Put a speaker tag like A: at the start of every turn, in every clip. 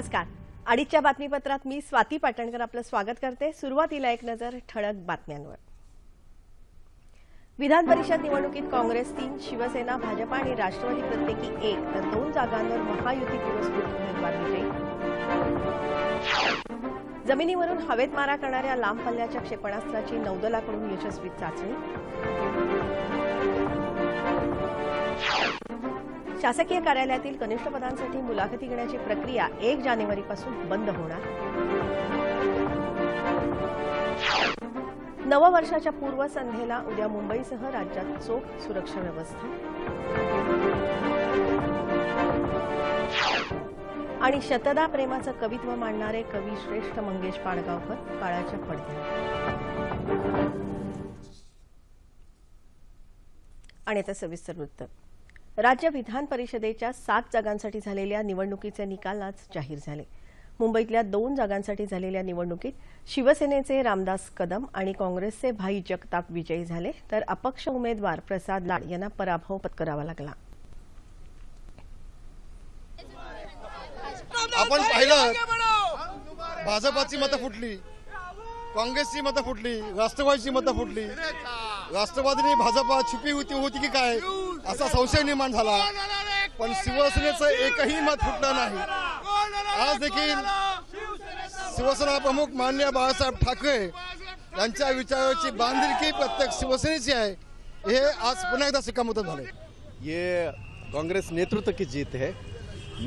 A: नमस्कार अडीचच्या बातमीपत्रात मी स्वाती पाटणकर आपलं स्वागत करते सुरुवातीला एक नजर ठळक बातम्यांवर विधान परिषद निवडणुकीत काँग्रेस तीन शिवसेना भाजपा आणि राष्ट्रवादी प्रत्येकी एक तर दोन जागांवर महायुती पुरस्कृत उमेदवार विजयी जमिनीवरून हवेत मारा करणाऱ्या लांब पल्ल्याच्या क्षेपणास्त्राची नौदलाकडून यशस्वी चाचणी शासकीय कार्यालयातील कनिष्ठ पदांसाठी मुलाखती घेण्याची प्रक्रिया एक जानेवारीपासून बंद होणार नववर्षाच्या पूर्वसंध्येला उद्या मुंबईसह राज्यात चोख सुरक्षा व्यवस्था आणि शतदा प्रेमाचं कवित्व मांडणारे कवी श्रेष्ठ मंगेश पाडगावकर काळाच्या पडद्या आणि आता सविस्तर वृत्त राज्य विधान परिषदेच्या सात जागांसाठी झालेल्या निवडणुकीचे निकाल आज जाहीर झाले मुंबईतल्या दोन जागांसाठी झालेल्या निवडणुकीत शिवसेनेचे रामदास कदम आणि काँग्रेसचे भाई जगताप विजयी झाले तर अपक्ष उमेदवार प्रसाद लाड यांना पराभव पत्करावा लागला
B: आपण पाहिलं भाजपाची मतं फुटली काँग्रेसची मतं फुटली राष्ट्रवादीची मतं फुटली राष्ट्रवादीने भाजपा छुपी होती होती की काय असा संशय निर्माण झाला पण शिवसेनेचं एकही मत फुटलं नाही आज देखील शिवसेना प्रमुख मान्य बाळासाहेब ठाकरे यांच्या विचाराची बांधिलकी प्रत्येक शिवसेनेची आहे हे आज पुन्हा एकदा सिक्कामोर्तब झाले
C: ये काँग्रेस नेतृत्व की जीत है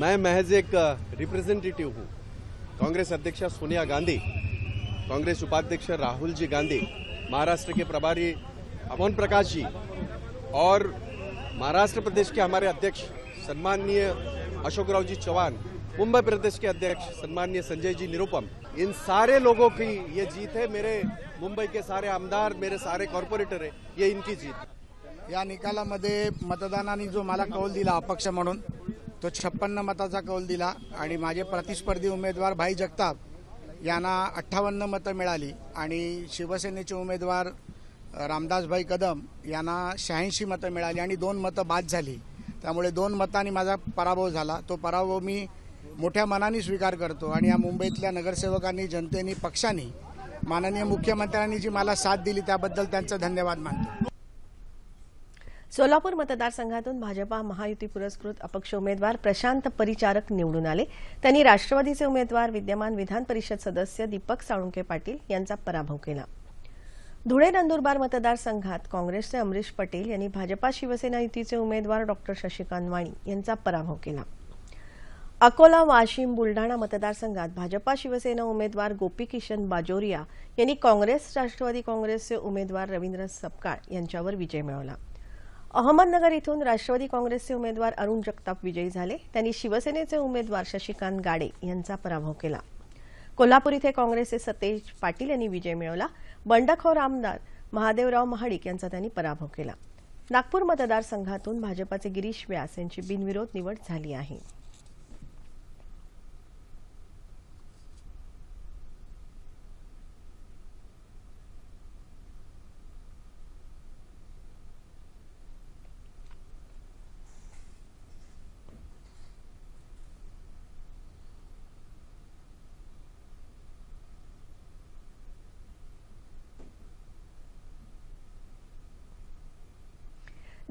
C: मैं महज एक रिप्रेझेंटेटिव्ह हूँ काँग्रेस अध्यक्ष सोनिया गांधी काँग्रेस उपाध्यक्ष राहुल जी गांधी महाराष्ट्र के प्रभारी अमन प्रकाश जी और महाराष्ट्र प्रदेश के हमारे अध्यक्ष सम्माननीय अशोकराव जी चौहान मुंबई प्रदेश के अध्यक्ष सन्माननीय संजय जी निरुपम इन सारे लोगों की ये जीत है मेरे मुंबई के सारे आमदार मेरे सारे कॉर्पोरेटर है ये इनकी जीत
D: या निकालामध्ये मतदानाने जो मला कौल दिला अपक्ष म्हणून तो छप्पन्न मताचा कौल दिला आणि माझे प्रतिस्पर्धी उमेदवार भाई जगताप यांना अठ्ठावन्न मतं मिळाली आणि शिवसेनेचे उमेदवार रामदासभाई कदम यांना शहाऐंशी मतं मिळाली आणि दोन मतं बाद झाली त्यामुळे दोन मतांनी माझा पराभव झाला तो पराभव मी मोठ्या मनाने स्वीकार करतो आणि या मुंबईतल्या नगरसेवकांनी जनतेनी पक्षांनी माननीय मुख्यमंत्र्यांनी जी मला साथ दिली त्याबद्दल त्यांचा धन्यवाद मानतो
A: सोलापूर मतदारसंघातून भाजपा महायुती पुरस्कृत अपक्ष उमेदवार प्रशांत परिचारक निवडून आले त्यांनी राष्ट्रवादीचे उमेदवार विद्यमान विधान परिषद सदस्य दीपक साळुंके पाटील यांचा पराभव केला धुळे नंदुरबार मतदारसंघात काँग्रेसचे अमरीश पटेल यांनी भाजपा शिवसेना युतीचे उमेदवार डॉक्टर शशिकांत वाणी यांचा पराभव केला अकोला वाशिम बुलढाणा मतदारसंघात भाजपा शिवसेना उमेदवार गोपी किशन बाजोरिया यांनी काँग्रेस राष्ट्रवादी काँग्रेसचे उमेदवार रवींद्र सपकाळ यांच्यावर विजय मिळवला अहमदनगर इथून राष्ट्रवादी काँग्रेसचे उमेदवार अरुण जगताप विजयी झाले त्यांनी शिवसेनेचे उमेदवार शशिकांत गाडे यांचा पराभव केला कोल्हापूर इथे काँग्रेसचे सतेज पाटील यांनी विजय मिळवला बंडखोर आमदार महादेवराव महाडिक यांचा त्यांनी पराभव केला नागपूर मतदारसंघातून भाजपाचे गिरीश व्यास यांची बिनविरोध निवड झाली आहे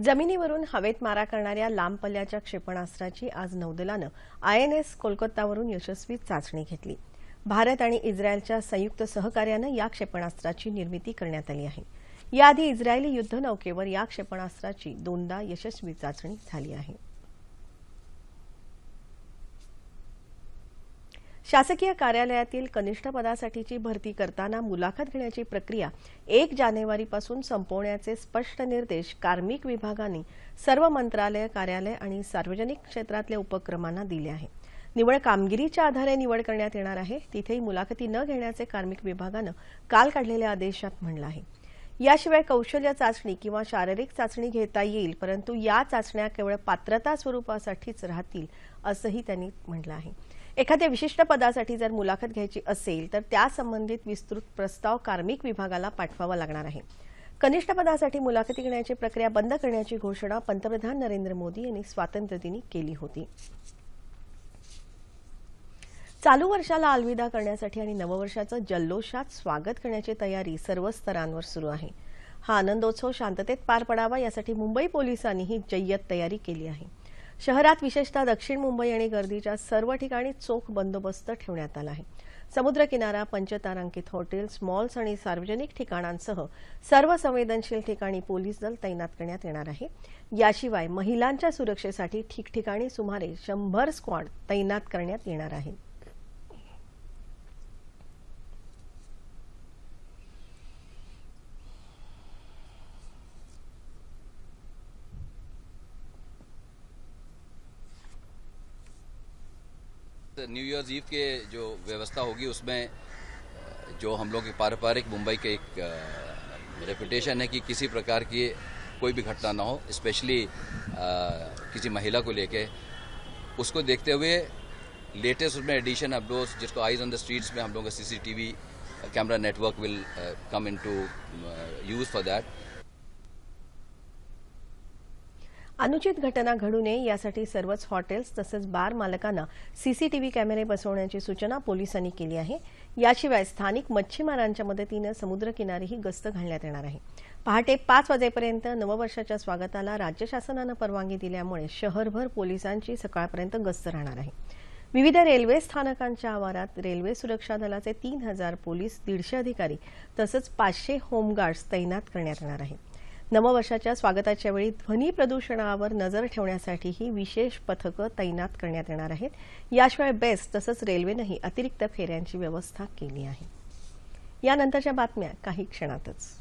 A: जमिनीवरून हवेत मारा करणाऱ्या लांब पल्ल्याच्या क्षेपणास्त्राची आज नौदलानं आयएनएस कोलकातावरून यशस्वी चाचणी घेतली भारत आणि इस्रायलच्या संयुक्त सहकार्यानं या क्षेपणास्त्राची निर्मिती करण्यात आली आहे याआधी इस्रायली युद्धनौकेवर या क्षेपणास्त्राची दोनदा यशस्वी चाचणी झाली आहे शासकीय कार्यालयातील कनिष्ठ पदासाठीची भरती करताना मुलाखत घेण्याची प्रक्रिया एक जानेवारीपासून संपवण्याचे स्पष्ट निर्देश कार्मिक विभागाने सर्व मंत्रालय कार्यालय आणि सार्वजनिक क्षेत्रातल्या उपक्रमांना दिले आहे निवड कामगिरीच्या आधारे निवड करण्यात येणार आहे तिथेही मुलाखती न घेण्याचे कार्मिक विभागानं काल काढलेल्या आदेशात म्हणलं आहे याशिवाय कौशल्य चाचणी किंवा शारीरिक चाचणी घेता येईल परंतु या चाचण्या केवळ पात्रता स्वरूपासाठीच राहतील असंही त्यांनी म्हटलं आहे एखाद्या विशिष्ट पदासाठी जर मुलाखत घ्यायची असेल तर त्या संबंधित विस्तृत प्रस्ताव कार्मिक विभागाला पाठवावा लागणार आहे कनिष्ठ पदासाठी मुलाखती घेण्याची प्रक्रिया बंद करण्याची घोषणा पंतप्रधान नरेंद्र मोदी यांनी स्वातंत्र्यदिनी केली होती चालू वर्षाला अलविदा करण्यासाठी आणि नववर्षाचं जल्लोषात स्वागत करण्याची तयारी सर्व स्तरांवर सुरू आहे हा आनंदोत्सव शांततेत पार पडावा यासाठी मुंबई पोलिसांनीही जय्यत तयारी केली आहे शहरात विशेषतः दक्षिण मुंबई आणि गर्दीच्या सर्व ठिकाणी चोख बंदोबस्त ठेवण्यात आला आहे समुद्रकिनारा पंचतारांकित हॉटेल्स मॉल्स आणि सार्वजनिक ठिकाणांसह सर्व संवेदनशील ठिकाणी पोलीस दल तैनात करण्यात येणार आहे याशिवाय महिलांच्या सुरक्षेसाठी ठिकठिकाणी सुमारे शंभर स्क्वॉड तैनात करण्यात येणार आहे
E: न्यू ईयर्स ईव के जो व्यवस्था होगी उसमें जो हम लोग पारंपरिक मुंबई के एक रेपुटेशन है कि किसी प्रकार की कोई भी घटना ना हो स्पेशली किसी महिला को लेके उसको देखते हुए लेटेस्ट उसमें एडिशन अब जिसको आइज ऑन द स्ट्रीट्स में हम लोग का CCTV camera network will come in to use for that
A: अनुचित घटना घडू नये यासाठी सर्वच हॉटेल्स तसंच बार मालकांना सीसीटीव्ही कॅमेरे बसवण्याची सूचना पोलिसांनी केली आहे याशिवाय स्थानिक मच्छीमारांच्या मदतीनं समुद्रकिनारीही गस्त घालण्यात येणार आहे पहाटे पाच वाजेपर्यंत नववर्षाच्या स्वागताला राज्य शासनानं परवानगी दिल्यामुळे शहरभर पोलिसांची सकाळपर्यंत गस्त राहणार आहे विविध रेल्वे स्थानकांच्या आवारात रेल्वे सुरक्षा दलाचे तीन हजार पोलीस दीडशे अधिकारी तसंच पाचशे होमगार्ड्स तैनात करण्यात येणार आहेत नववर्षाच्या स्वागताच्या वेळी ध्वनी प्रदूषणावर नजर ठेवण्यासाठीही विशेष पथकं तैनात करण्यात येणार आहेत याशिवाय बेस्ट तसंच रेल्वेनंही अतिरिक्त फेऱ्यांची व्यवस्था केली आहे यानंतरच्या बातम्या काही क्षणातच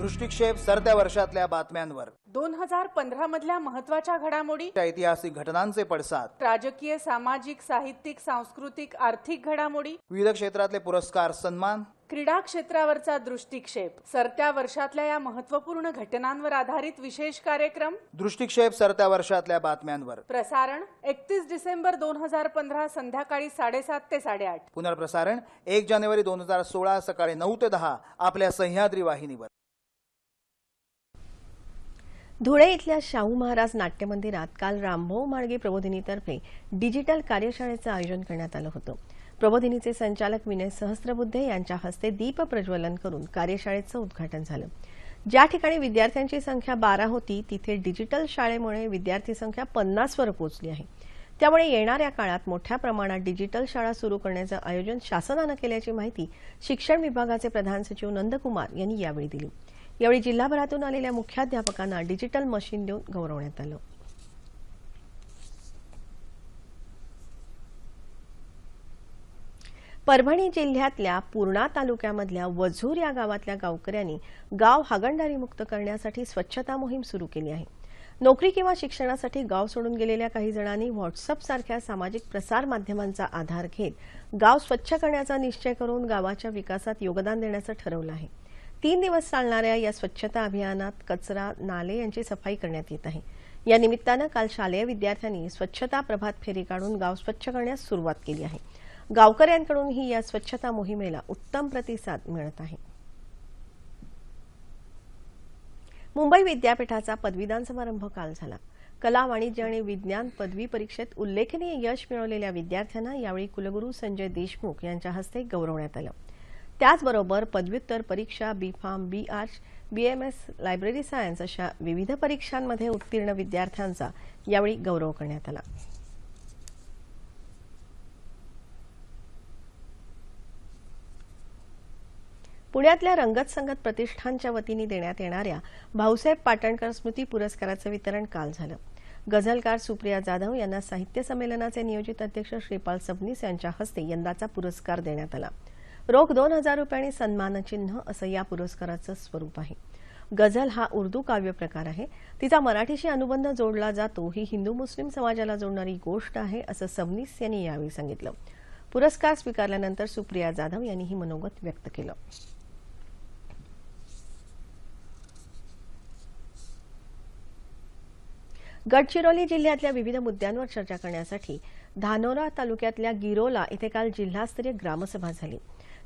F: दृष्टिक्षेप सरत्या वर्षातल्या बातम्यांवर
G: दोन हजार पंधरा मधल्या महत्वाच्या घडामोडी
H: ऐतिहासिक घटनांचे पडसाद
I: राजकीय सामाजिक साहित्यिक सांस्कृतिक आर्थिक घडामोडी
J: विविध क्षेत्रातले पुरस्कार सन्मान
K: क्रीडा क्षेत्रावरचा दृष्टिक्षेप
L: सरत्या वर्षातल्या या महत्वपूर्ण घटनांवर आधारित विशेष कार्यक्रम
M: दृष्टिक्षेप सरत्या वर्षातल्या बातम्यांवर
N: प्रसारण एकतीस डिसेंबर दोन हजार पंधरा संध्याकाळी साडेसात ते साडेआठ
O: पुनर्प्रसारण एक जानेवारी दोन हजार सोळा सकाळी नऊ ते दहा आपल्या सह्याद्री वाहिनीवर
A: धुळे इथल्या शाहू महाराज नाट्य मंदिरात काल रामभाऊ माळगे प्रबोधिनीतर्फे डिजिटल कार्यशाळेचं आयोजन करण्यात आलं होतं प्रबोधिनीचे संचालक विनय सहस्त्रबुद्धे यांच्या हस्ते दीप प्रज्वलन करून कार्यशाळेचं उद्घाटन झालं ज्या ठिकाणी विद्यार्थ्यांची संख्या बारा होती तिथे डिजिटल शाळेमुळे विद्यार्थी संख्या पन्नासवर पोहोचली आहे त्यामुळे येणाऱ्या काळात मोठ्या प्रमाणात डिजिटल शाळा सुरू करण्याचं आयोजन शासनानं केल्याची माहिती शिक्षण विभागाचे प्रधान सचिव नंदकुमार यांनी यावेळी दिली यावेळी जिल्हाभरातून आलेल्या मुख्याध्यापकांना डिजिटल मशीन देऊन गौरवण्यात आलं परभणी जिल्ह्यातल्या पूर्णा तालुक्यामधल्या वझूर या गावातल्या गावकऱ्यांनी गाव हागणदारी मुक्त करण्यासाठी स्वच्छता मोहीम सुरू केली आहे नोकरी किंवा शिक्षणासाठी गाव सोडून गेलेल्या काही जणांनी सारख्या सामाजिक प्रसार माध्यमांचा आधार घेत गाव स्वच्छ करण्याचा निश्चय करून गावाच्या विकासात योगदान देण्याचं ठरवलं आहे तीन दिवस चालणाऱ्या या स्वच्छता अभियानात कचरा नाले यांची सफाई करण्यात येत आहे या निमित्तानं काल शालेय विद्यार्थ्यांनी स्वच्छता प्रभात फेरी काढून गाव स्वच्छ करण्यास सुरुवात केली आहे गावकऱ्यांकडूनही या स्वच्छता मोहिमेला उत्तम प्रतिसाद मिळत आहे मुंबई विद्यापीठाचा पदवीदान समारंभ काल झाला कला वाणिज्य आणि विज्ञान पदवी परीक्षेत उल्लेखनीय यश मिळवलेल्या विद्यार्थ्यांना यावेळी कुलगुरू संजय देशमुख यांच्या हस्ते गौरवण्यात आलं त्याचबरोबर पदव्युत्तर परीक्षा B pharm B arch B M S library science अशा विविध परीक्षांमध्ये उत्तीर्ण विद्यार्थ्यांचा यावेळी गौरव करण्यात आला पुण्यातल्या रंगत संगत प्रतिष्ठानच्या वतीने देण्यात येणाऱ्या भाऊसाहेब पाटणकर स्मृती पुरस्काराचं वितरण काल झालं गझलकार सुप्रिया जाधव यांना साहित्य संमेलनाचे नियोजित अध्यक्ष श्रीपाल सबनीस यांच्या हस्ते यंदाचा पुरस्कार देण्यात आला रोख दोन हजार रुपये आणि सन्मानचिन्ह असं या पुरस्काराचं स्वरूप आहे गझल हा उर्दू काव्य प्रकार आहे तिचा मराठीशी अनुबंध जोडला जातो ही हिंदू मुस्लिम समाजाला जोडणारी गोष्ट आहे असं सबनीस यांनी यावेळी सांगितलं पुरस्कार स्वीकारल्यानंतर सुप्रिया जाधव यांनी ही मनोगत व्यक्त केलं गडचिरोली जिल्ह्यातल्या विविध मुद्द्यांवर चर्चा करण्यासाठी धानोरा तालुक्यातल्या गिरोला इथे काल जिल्हास्तरीय ग्रामसभा झाली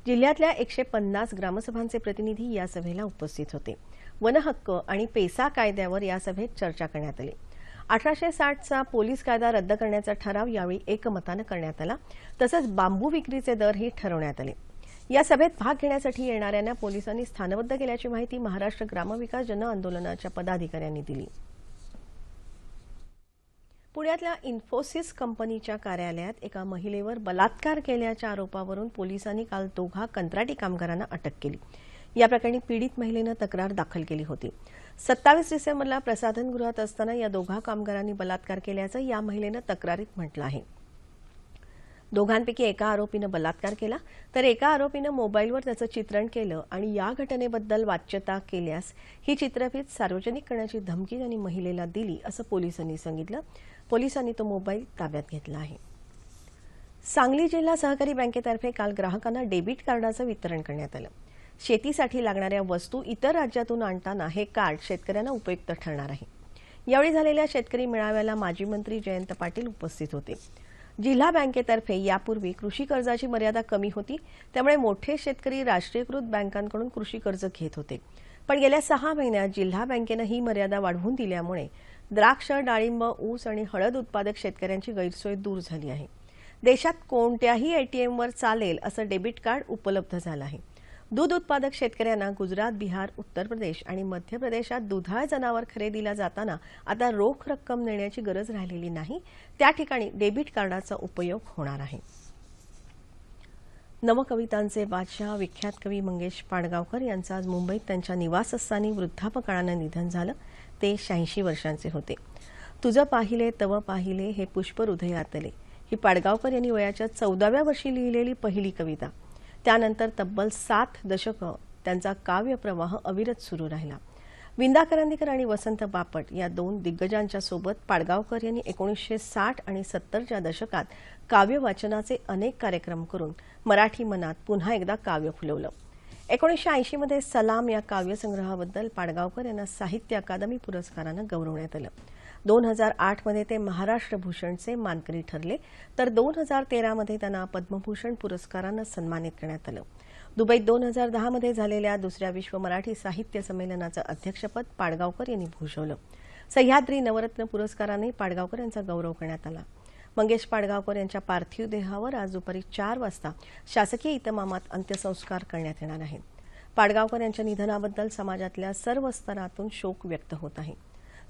A: जिल्ह्यातल्या एकशे पन्नास ग्रामसभांचे प्रतिनिधी या सभेला उपस्थित होते वनहक्क आणि पेसा कायद्यावर या सभेत चर्चा करण्यात आली अठराशे साठचा पोलीस कायदा रद्द करण्याचा ठराव यावेळी एकमतानं करण्यात आला तसंच बांबू विक्रीचे दरही ठरवण्यात आले या सभेत भाग घेण्यासाठी येणाऱ्यांना पोलिसांनी स्थानबद्ध केल्याची माहिती महाराष्ट्र ग्रामविकास जन आंदोलनाच्या पदाधिकाऱ्यांनी दिली पुण्यातल्या इन्फोसिस कंपनीच्या कार्यालयात एका महिलेवर बलात्कार केल्याच्या आरोपावरून पोलिसांनी काल दोघा कंत्राटी कामगारांना अटक केली या प्रकरणी पीडित महिलेनं तक्रार दाखल केली होती सत्तावीस डिसेंबरला प्रसाधनगृहात असताना या दोघा कामगारांनी बलात्कार केल्याचं या महिलेनं तक्रारीत म्हटलं आहे दोघांपैकी एका आरोपीनं बलात्कार केला तर एका आरोपीनं मोबाईलवर त्याचं चित्रण केलं आणि या घटनेबद्दल वाच्यता केल्यास ही चित्रफीत सार्वजनिक करण्याची धमकी त्यांनी महिलेला दिली असं पोलिसांनी सांगितलं पोलिसांनी तो मोबाईल ताब्यात घेतला आहे सांगली जिल्हा सहकारी बँकेतर्फे काल ग्राहकांना डेबिट कार्डाचं वितरण करण्यात आलं शेतीसाठी लागणाऱ्या वस्तू इतर राज्यातून आणताना हे कार्ड शेतकऱ्यांना उपयुक्त ठरणार आहे यावेळी झालेल्या शेतकरी मेळाव्याला माजी मंत्री जयंत पाटील उपस्थित होते जिल्हा बँकेतर्फे यापूर्वी कृषी कर्जाची मर्यादा कमी होती त्यामुळे मोठे शेतकरी राष्ट्रीयकृत बँकांकडून कृषी कर्ज घेत होते पण गेल्या सहा महिन्यात जिल्हा बँकेनं ही मर्यादा वाढवून दिल्यामुळे द्राक्ष डाळिंब ऊस आणि हळद उत्पादक शेतकऱ्यांची गैरसोय दूर झाली आहे देशात कोणत्याही वर चालेल असं डेबिट कार्ड उपलब्ध झालं आहे दूध उत्पादक शेतकऱ्यांना गुजरात बिहार उत्तर प्रदेश आणि मध्य प्रदेशात दुधाळ जनावर खरेदीला जाताना आता रोख रक्कम नेण्याची गरज राहिलेली नाही त्या ठिकाणी डेबिट कार्डाचा उपयोग होणार आहे नवकवितांचे बादशाह विख्यात कवी मंगेश पाडगावकर यांचं आज मुंबईत त्यांच्या निवासस्थानी वृद्धापकाळानं निधन झालं ते शहाऐंशी वर्षांचे होते तुझं पाहिले तव पाहिले हे पुष्प हृदयातले ही पाडगावकर यांनी वयाच्या चौदाव्या वर्षी लिहिलेली पहिली कविता त्यानंतर तब्बल सात दशकं त्यांचा काव्यप्रवाह अविरत सुरू राहिला विंदा करंदीकर आणि वसंत बापट या दोन दिग्गजांच्या सोबत पाडगावकर यांनी एकोणीसशे साठ आणि सत्तरच्या दशकात काव्य वाचनाचे अनेक कार्यक्रम करून मराठी मनात पुन्हा एकदा काव्य फुलवलं एकोणीसशे मध्ये सलाम या काव्यसंग्रहाबद्दल पाडगावकर यांना साहित्य अकादमी पुरस्कारानं गौरवण्यात आलं दोन हजार आठमध्ये ते महाराष्ट्र भूषणचे मानकरी ठरले तर दोन हजार तेरामध्ये त्यांना पद्मभूषण पुरस्कारानं सन्मानित करण्यात आलं दुबईत दोन हजार दहामध्ये झालेल्या दुसऱ्या विश्व मराठी साहित्य संमेलनाचं अध्यक्षपद पाडगावकर यांनी भूषवलं सह्याद्री नवरत्न पुरस्काराने पाडगावकर यांचा गौरव करण्यात आला मंगेश पाडगावकर यांच्या पार्थिव देहावर आज दुपारी चार वाजता शासकीय इतमामात अंत्यसंस्कार करण्यात येणार आहेत पाडगावकर यांच्या निधनाबद्दल समाजातल्या सर्व स्तरातून शोक व्यक्त होत आहे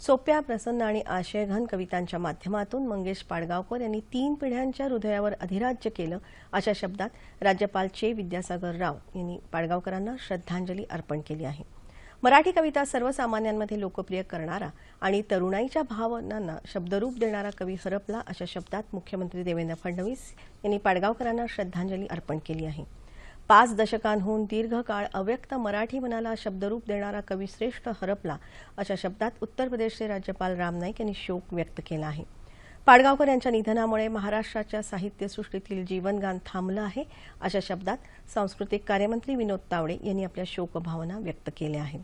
A: सोप्या प्रसन्न आणि आशयघन कवितांच्या माध्यमातून मंगेश पाडगावकर यांनी तीन पिढ्यांच्या हृदयावर अधिराज्य केलं अशा शब्दात राज्यपाल चे विद्यासागर राव यांनी पाडगावकरांना श्रद्धांजली अर्पण केली आहे मराठी कविता सर्वसामान्यांमध्ये लोकप्रिय करणारा आणि तरुणाईच्या भावनांना शब्दरूप देणारा कवी हरपला अशा शब्दात मुख्यमंत्री देवेंद्र फडणवीस यांनी पाडगावकरांना श्रद्धांजली अर्पण केली आहे पाच दशकांहून दीर्घकाळ अव्यक्त मराठी मनाला शब्दरूप देणारा कवी श्रेष्ठ हरपला अशा शब्दात उत्तर प्रदेशचे राज्यपाल राम नाईक यांनी शोक व्यक्त केला आहे पाडगावकर यांच्या निधनामुळे महाराष्ट्राच्या साहित्यसृष्टीतील जीवनगान थांबलं आहे अशा शब्दात सांस्कृतिक कार्यमंत्री विनोद तावडे यांनी आपल्या शोकभावना व्यक्त केल्या आहेत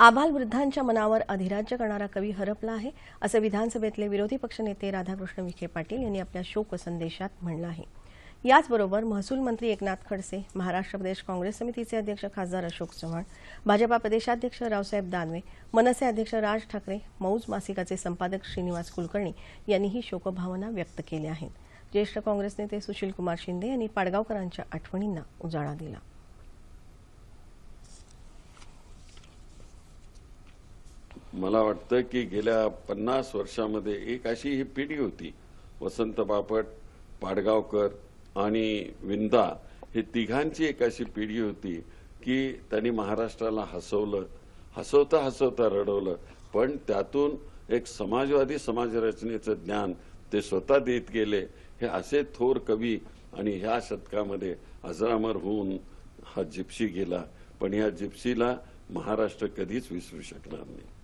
A: वृद्धांच्या मनावर अधिराज्य करणारा कवी हरपला आहे असं विधानसभेतले विरोधी पक्षनेते राधाकृष्ण विखे पाटील यांनी आपल्या शोकसंदेशात संदेशात आहे याचबरोबर महसूल मंत्री एकनाथ खडसे महाराष्ट्र प्रदेश काँग्रेस समितीचे अध्यक्ष खासदार अशोक चव्हाण भाजपा प्रदेशाध्यक्ष रावसाहेब दानवे मनसे अध्यक्ष राज ठाकरे मौज मासिकाचे संपादक श्रीनिवास कुलकर्णी यांनीही शोकभावना व्यक्त केल्या आहेत ज्येष्ठ काँग्रेस नेते सुशीलकुमार शिंदे यांनी पाडगावकरांच्या आठवणींना उजाळा दिला
P: मला वाटतं की गेल्या पन्नास वर्षामध्ये एक अशी ही पिढी होती वसंत बापट पाडगावकर आणि विंदा हे तिघांची एक अशी पिढी होती की त्यांनी महाराष्ट्राला हसवलं हसवता हसवता रडवलं पण त्यातून एक समाजवादी समाजरचनेचं ज्ञान ते स्वतः देत गेले हे असे थोर कवी आणि ह्या शतकामध्ये अजरामर होऊन हा जिप्सी गेला पण ह्या जिप्सीला महाराष्ट्र कधीच विसरू शकणार नाही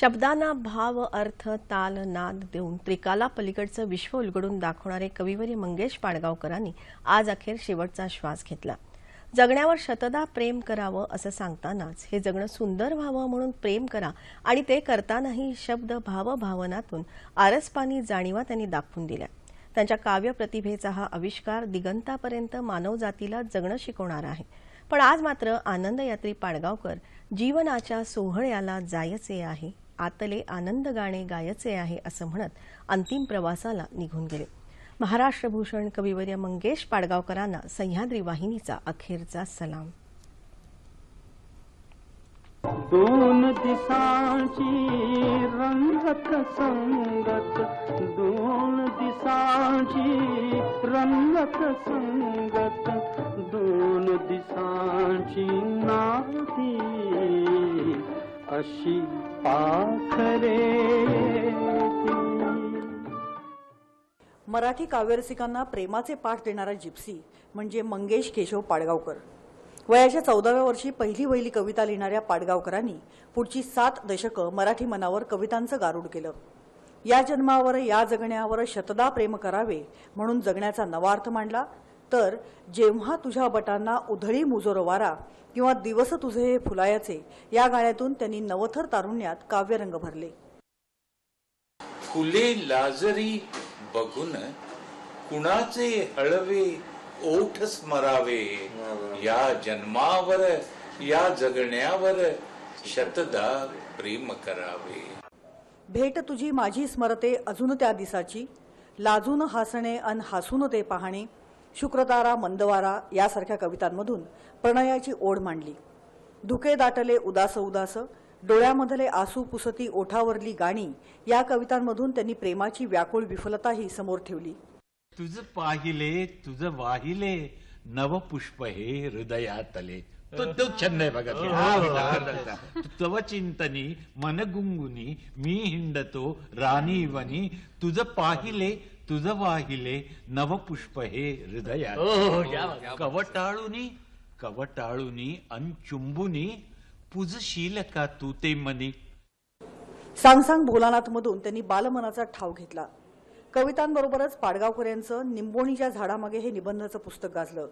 A: शब्दांना भाव अर्थ ताल नाद देऊन त्रिकाला पलीकडचं विश्व उलगडून दाखवणारे कविवरी मंगेश पाडगावकरांनी आज अखेर शेवटचा श्वास घेतला जगण्यावर शतदा प्रेम करावं असं सांगतानाच हे जगणं सुंदर व्हावं म्हणून प्रेम करा आणि ते करतानाही शब्द भाव भावनातून आरसपानी जाणीवा त्यांनी दाखवून दिल्या त्यांच्या काव्य प्रतिभेचा हा आविष्कार दिगंतापर्यंत मानवजातीला जगणं शिकवणार आहे पण आज मात्र आनंदयात्री पाडगावकर जीवनाच्या सोहळ्याला जायचे आहे आतले आनंद गाणे गायचे आहे असं म्हणत अंतिम प्रवासाला निघून गेले महाराष्ट्र भूषण कविवर्य मंगेश पाडगावकरांना सह्याद्री वाहिनीचा अखेरचा सलाम
Q: दोन दिसांची रंगत संगत दोन दिसांची रंगत संगत दोन दिसांची नाती अशी
A: मराठी काव्यरसिकांना प्रेमाचे पाठ देणारा जिप्सी म्हणजे मंगेश केशव पाडगावकर वयाच्या चौदाव्या वर्षी पहिली वहिली कविता लिहिणाऱ्या पाडगावकरांनी पुढची सात दशकं मराठी मनावर कवितांचं गारूड केलं या जन्मावर या जगण्यावर शतदा प्रेम करावे म्हणून जगण्याचा नवा अर्थ मांडला तर जेव्हा तुझ्या बटांना उधळी मुजोर वारा किंवा दिवस तुझे हे फुलायाचे या गाण्यातून त्यांनी नवथर तारुण्यात काव्य रंग भरले
R: फुले लाजरी बघून कुणाचे हळवे ओठ स्मरावे या जन्मावर या जगण्यावर शतदा प्रेम करावे
A: भेट तुझी माझी स्मरते अजून त्या दिसाची लाजून हसणे अन हासून ते पाहणे शुक्रतारा मंदवारा यासारख्या कवितांमधून प्रणयाची ओढ मांडली धुके दाटले उदास उदास डोळ्यामधले आसू पुसती ओठावरली गाणी या कवितांमधून त्यांनी प्रेमाची व्याकुळ विफलताही समोर ठेवली
S: तुझ पाहिले तुझ वाहिले नव पुष्प हे हृदयातले तो तो छंद आहे बघा हो, हो, हो. तव चिंतनी मनगुंगुनी मी हिंडतो राणी वनी तुझ पाहिले तुझ वाहिले नवपुष्प हे हृदया हो, हो, कवटाळूनी कवटाळूनी अनचुंबुनी पुजशील का तू ते मनी
A: सांग सांग मधून त्यांनी बालमनाचा ठाव घेतला कवितांबरोबरच पाडगावकर यांचं निंबोणीच्या झाडामागे हे निबंधाचं पुस्तक गाजलं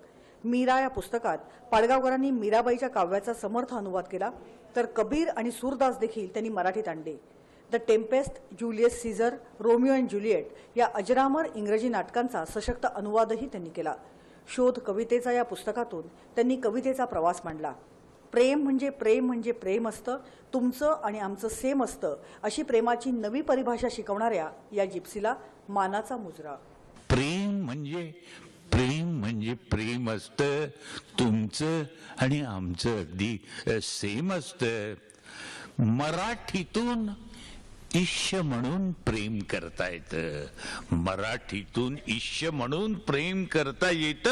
A: मीरा या पुस्तकात पाडगावकरांनी मीराबाईच्या काव्याचा समर्थ अनुवाद केला तर कबीर आणि सूरदास देखील त्यांनी मराठीत आणले the Tempest Julius Caesar Romeo and Juliet या अजरामर इंग्रजी नाटकांचा सशक्त अनुवादही त्यांनी केला शोध कवितेचा या पुस्तकातून त्यांनी कवितेचा प्रवास मांडला प्रेम म्हणजे प्रेम म्हणजे प्रेम असतं तुमचं आणि आमचं सेम असतं अशी प्रेमाची नवी परिभाषा शिकवणाऱ्या या जिप्सीला मानाचा मुजरा
P: प्रेम म्हणजे प्रेम म्हणजे प्रेम असतं तुमचं आणि आमचं अगदी सेम असतं मराठीतून ईश्य म्हणून प्रेम करता येत मराठीतून ईश्य म्हणून प्रेम करता येत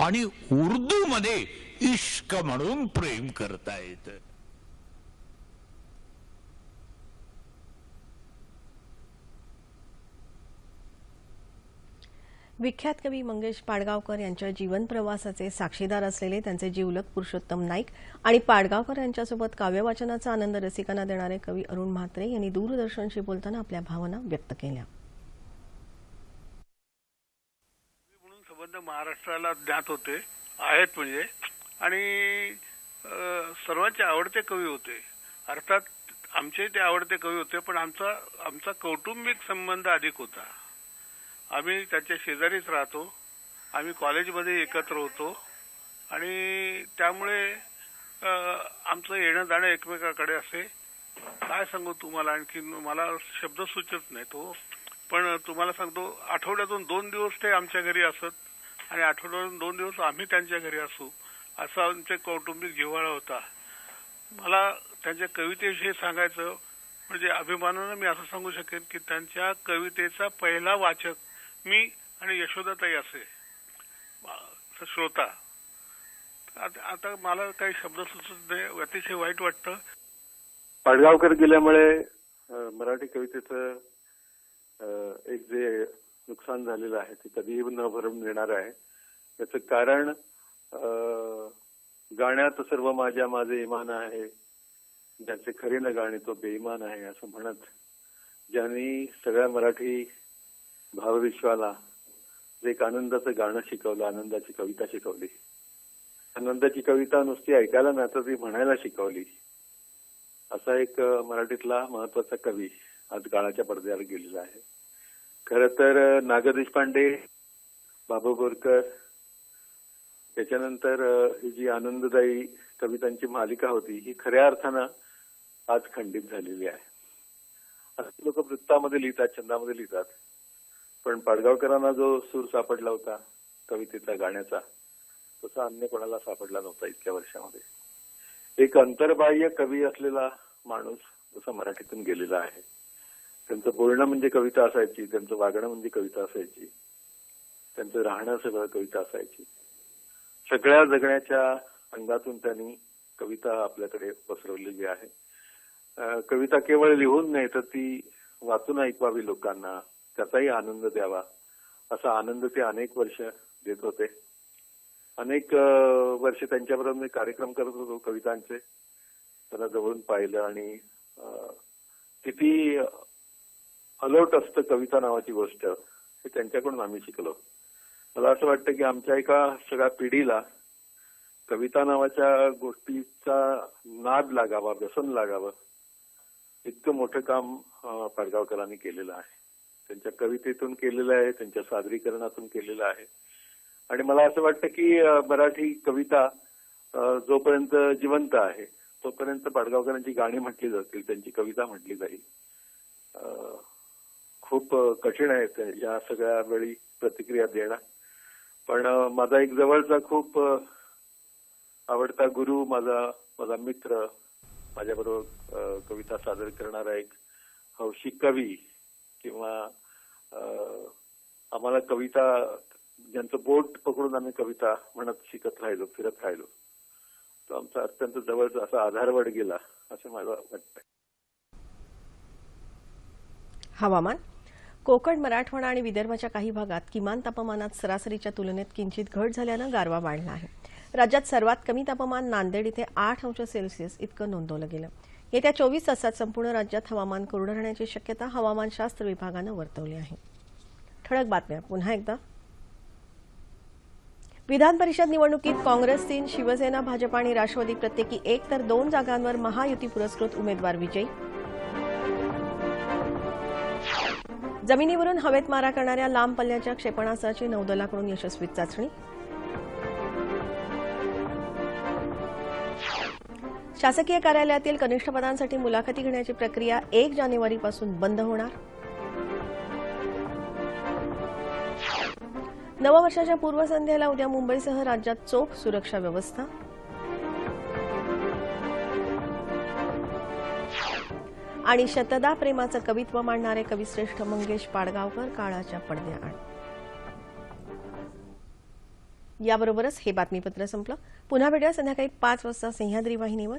P: आणि उर्दू मध्ये इश्क म्हणून प्रेम करता येतं
A: विख्यात कवी मंगेश पाडगावकर यांच्या जीवन प्रवासाचे साक्षीदार असलेले त्यांचे जीवलक पुरुषोत्तम नाईक आणि पाडगावकर यांच्यासोबत काव्यवाचनाचा आनंद रसिकांना देणारे कवी अरुण म्हात्रे यांनी दूरदर्शनशी बोलताना आपल्या भावना व्यक्त केल्या
T: म्हणून संबंध महाराष्ट्राला ज्ञात होते आहेत म्हणजे आणि सर्वांचे आवडते कवी होते अर्थात आमचे ते आवडते कवी होते पण आमचा आमचा कौटुंबिक संबंध अधिक होता आम्ही त्यांच्या शेजारीच राहतो आम्ही कॉलेजमध्ये एकत्र होतो आणि त्यामुळे आमचं येणं जाणं एकमेकाकडे असे काय सांगू तुम्हाला आणखी मला शब्द सुचत नाही तो हो. पण तुम्हाला सांगतो आठवड्यातून दोन दिवस ते आमच्या घरी असत आणि आठवड्यातून दोन दिवस आम्ही त्यांच्या घरी असू असा आमचे कौटुंबिक जिव्हाळा होता मला त्यांच्या कवितेविषयी सांगायचं म्हणजे अभिमानानं मी असं सांगू शकेन की त्यांच्या कवितेचा पहिला वाचक मी आणि यशोदाताई असे श्रोता आता मला काही शब्द सुचत नाही अतिशय वाईट वाटतं
U: पाडगावकर गेल्यामुळे मराठी कवितेचं एक जे नुकसान झालेलं आहे ते कधीही न भरून येणार आहे त्याचं कारण गाण्यात सर्व माझ्या माझे इमान आहे ज्यांचे खरे न गाणे तो बेईमान आहे असं म्हणत ज्यांनी सगळ्या मराठी भावविश्वाला एक आनंदाचं गाणं शिकवलं आनंदाची कविता शिकवली आनंदाची कविता नुसती ऐकायला नाही तर ती म्हणायला शिकवली असा एक मराठीतला महत्वाचा कवी आज काळाच्या पडद्यावर गेलेला आहे खर तर नाग देशपांडे बाबा बोरकर त्याच्यानंतर ही जी आनंददायी कवितांची मालिका होती ही खऱ्या अर्थानं आज खंडित झालेली आहे असे लोक वृत्तामध्ये लिहितात छंदामध्ये लिहितात पण पाडगावकरांना जो सूर सापडला होता कवितेचा गाण्याचा तसा अन्य कोणाला सापडला नव्हता इतक्या वर्षामध्ये एक अंतर्बाह्य कवी असलेला माणूस जसा मराठीतून गेलेला आहे त्यांचं बोलणं म्हणजे कविता असायची त्यांचं वागणं म्हणजे कविता असायची त्यांचं राहणं सगळं कविता असायची सगळ्या जगण्याच्या अंगातून त्यांनी कविता आपल्याकडे पसरवलेली आहे कविता केवळ लिहून नाही तर ती वाचून ऐकवावी लोकांना त्याचाही आनंद द्यावा असा आनंद ते अनेक वर्ष देत होते अनेक वर्ष त्यांच्याबरोबर मी कार्यक्रम करत होतो कवितांचे त्यांना जवळून पाहिलं आणि किती अलर्ट असतं कविता नावाची गोष्ट हे त्यांच्याकडून आम्ही शिकलो मला असं वाटतं की आमच्या एका सगळ्या पिढीला कविता नावाच्या गोष्टीचा नाद लागावा व्यसन लागावं इतकं मोठं काम पाडगावकरांनी केलेलं आहे त्यांच्या कवितेतून केलेलं आहे त्यांच्या सादरीकरणातून केलेलं आहे आणि मला असं वाटतं की मराठी कविता जोपर्यंत जिवंत आहे तोपर्यंत पाडगावकरांची गाणी म्हटली जातील त्यांची कविता म्हटली जाईल खूप कठीण आहे या सगळ्या वेळी प्रतिक्रिया देणं पण माझा एक जवळचा खूप आवडता गुरु माझा माझा मित्र माझ्याबरोबर कविता सादर करणारा एक हौशी कवी किंवा आम्हाला कविता ज्यांचं बोट पकडून आम्ही कविता म्हणत शिकत राहिलो फिरत राहिलो तो आमचा अत्यंत जवळचा असा आधारवड गेला असं मला वाटतं
A: हवामान कोकण मराठवाडा आणि विदर्भाच्या काही भागात किमान तापमानात सरासरीच्या तुलनेत किंचित घट झाल्यानं गारवा वाढला आहे राज्यात सर्वात कमी तापमान नांदेड इथे आठ अंश सेल्सिअस इतकं नोंदवलं गेलं येत्या चोवीस तासात संपूर्ण राज्यात हवामान कोरडं राहण्याची शक्यता हवामानशास्त्र विभागानं वर्तवली आहे ठळक बातम्या पुन्हा एकदा विधान परिषद निवडणुकीत काँग्रेस तीन शिवसेना भाजप आणि राष्ट्रवादी प्रत्येकी एक तर दोन जागांवर महायुती पुरस्कृत उमेदवार विजयी जमिनीवरून हवेत मारा करणाऱ्या लांब पल्ल्याच्या क्षेपणास्त्राची नौदलाकडून यशस्वी चाचणी शासकीय कार्यालयातील कनिष्ठ पदांसाठी मुलाखती घेण्याची प्रक्रिया एक जानेवारीपासून बंद होणार नववर्षाच्या पूर्वसंध्येला उद्या मुंबईसह राज्यात चोख सुरक्षा व्यवस्था आणि शतदा प्रेमाचं कवित्व मांडणारे कविश्रेष्ठ मंगेश पाडगावकर काळाच्या पडद्याआड याबरोबरच हे बातमीपत्र संपलं पुन्हा भेटूया संध्याकाळी पाच वाजता सह्याद्री वाहिनीवर